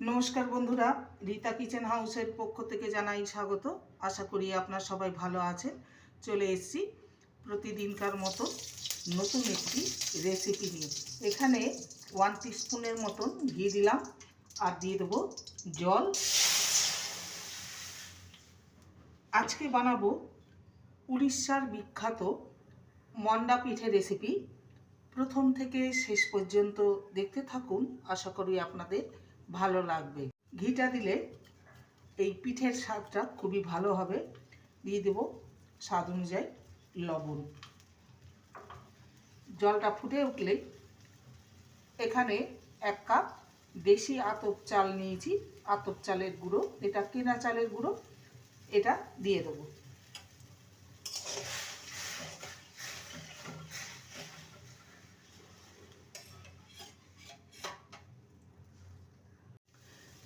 নমস্কার বন্ধুরা, রীতা কিচেন হাউসের পক্ষ থেকে জানাই স্বাগত। আশা করি আপনার সবাই ভালো আছেন। চলে এসছি প্রতিদিনকার মতো নতুন একটি রেসিপি নিয়ে। এখানে ওয়ান টিস্পুনের মতন ঘি দিলাম আর দিয়ে দেবো জল। আজকে বানাবো উড়িষ্যার বিখ্যাত মন্ডা পিঠে রেসিপি প্রথম থেকে শেষ পর্যন্ত দেখতে থাকুন। আশা করি আপনাদের ভালো লাগবে। ঘিটা দিলে এই পিঠের স্বাদটা খুবই ভালো হবে। দিয়ে দেব স্বাদ অনুযায়ী লবণ। জলটা ফুটে উঠলে এখানে এক কাপ দেশি আতপ চাল নিয়েছি। আতপ চালের গুঁড়ো, এটা কেনা চালের গুঁড়ো, এটা দিয়ে দেবো।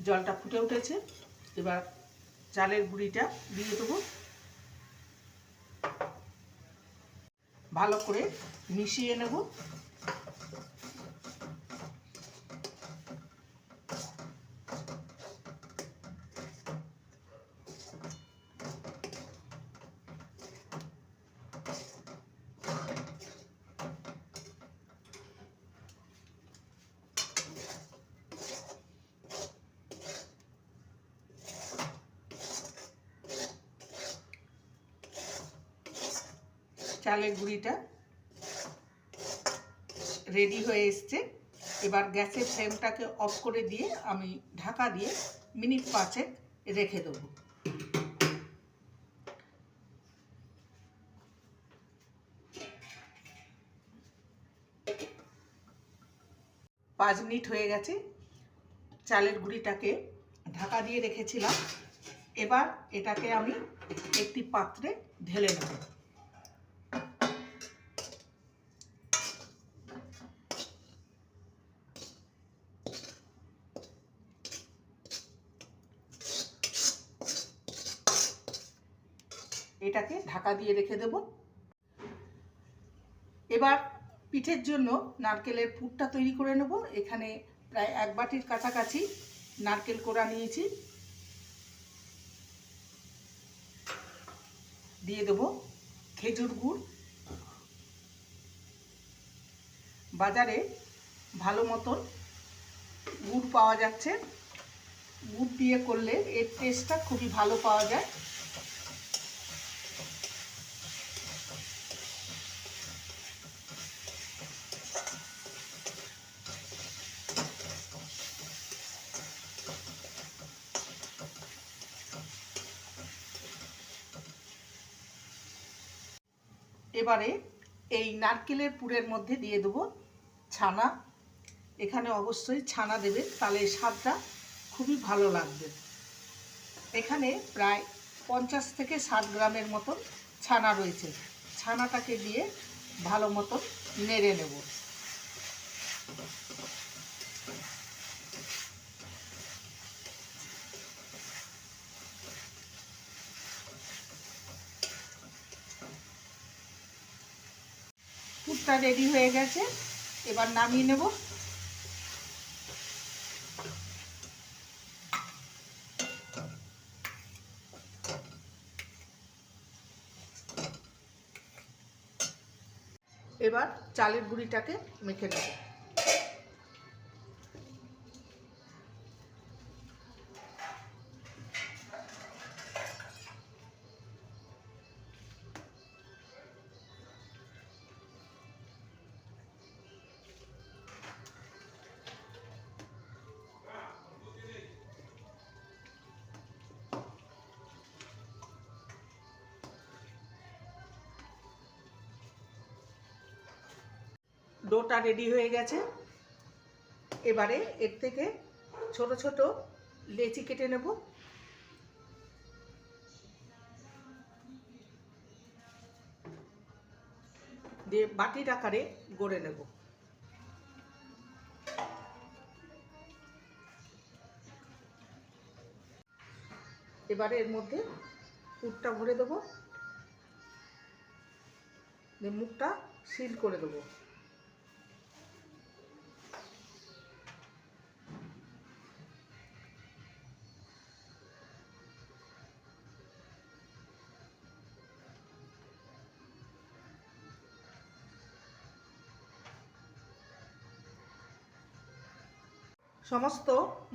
জলটা ফুটে উঠেছে। এবার চালের গুঁড়িটা দিয়ে দেবো। ভালো করে মিশিয়ে নেব। চালের গুঁড়িটা রেডি হয়ে এসছে। এবার গ্যাসের ফ্লেমটাকে অফ করে দিয়ে আমি ঢাকা দিয়ে মিনিট পাঁচেক রেখে দেবো। পাঁচ মিনিট হয়ে গেছে। চালের গুঁড়িটাকে ঢাকা দিয়ে রেখেছিলাম। এবার এটাকে আমি একটি পাত্রে ঢেলে নেব। এটাকে ঢাকা দিয়ে রেখে দেব। এবার পিঠের জন্য নারকেলের পুরটা তৈরি করে নেব। এখানে প্রায় এক বাটির কাছাকাছি নারকেল কোড়া নিয়েছি। দিয়ে দেব খেজুর গুড়। বাজারে ভালো মতন গুড় পাওয়া যাচ্ছে। গুড় দিয়ে করলে এর টেস্টটা খুবই ভালো পাওয়া যায়। এবারে এই নারকেলের পুরের মধ্যে দিয়ে দেবো ছানা। এখানে অবশ্যই ছানা দেবে, তাহলে স্বাদটা খুবই ভালো লাগবে। এখানে প্রায় পঞ্চাশ থেকে ষাট গ্রামের মতন ছানা রয়েছে। ছানাটাকে দিয়ে ভালো মতন নেড়ে নেব। পুরটা রেডি হয়ে গেছে। এবার নামিয়ে নেব। এবার চালের গুঁড়িটাকে মেখে নেব। ডোটা রেডি হয়ে গেছে। এবারে এর থেকে ছোট ছোট লেচি কেটে নেব। দিয়ে বাটির আকারে গড়ে নেব। এবারে এর মধ্যে পুরটা ভরে দেবো। দিয়ে মুখটা সিল করে দেবো। সমস্ত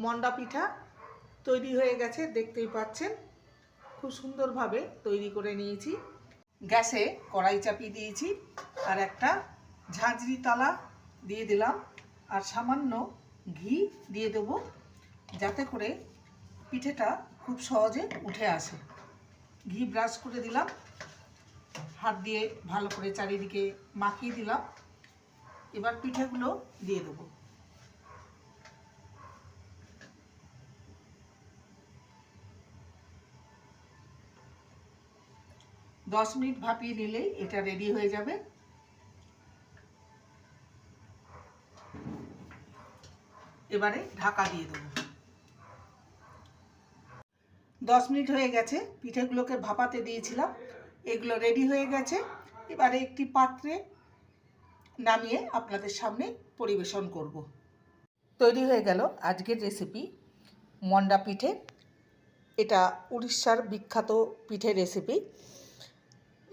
মন্ডা পিঠা তৈরি হয়ে গেছে, দেখতেই পাচ্ছেন। খুব সুন্দরভাবে তৈরি করে নিয়েছি। গ্যাসে কড়াই চাপিয়ে দিয়েছি আর একটা ঝাঁঝরি তালা দিয়ে দিলাম আর সামান্য ঘি দিয়ে দেব যাতে করে পিঠেটা খুব সহজে উঠে আসে। ঘি ব্রাশ করে দিলাম, হাত দিয়ে ভালো করে চারিদিকে মাখিয়ে দিলাম। এবার পিঠেগুলো দিয়ে দেবো। দশ মিনিট ভাপিয়ে নিলেই এটা রেডি হয়ে যাবে। এবারে ঢাকা দিয়ে দেবো। দশ মিনিট হয়ে গেছে, পিঠেগুলোকে ভাপাতে দিয়েছিলাম। এগুলো রেডি হয়ে গেছে। এবারে একটি পাত্রে নামিয়ে আপনাদের সামনে পরিবেশন করব। তৈরি হয়ে গেল আজকের রেসিপি মন্ডা পিঠে। এটা উড়িষ্যার বিখ্যাত পিঠে রেসিপি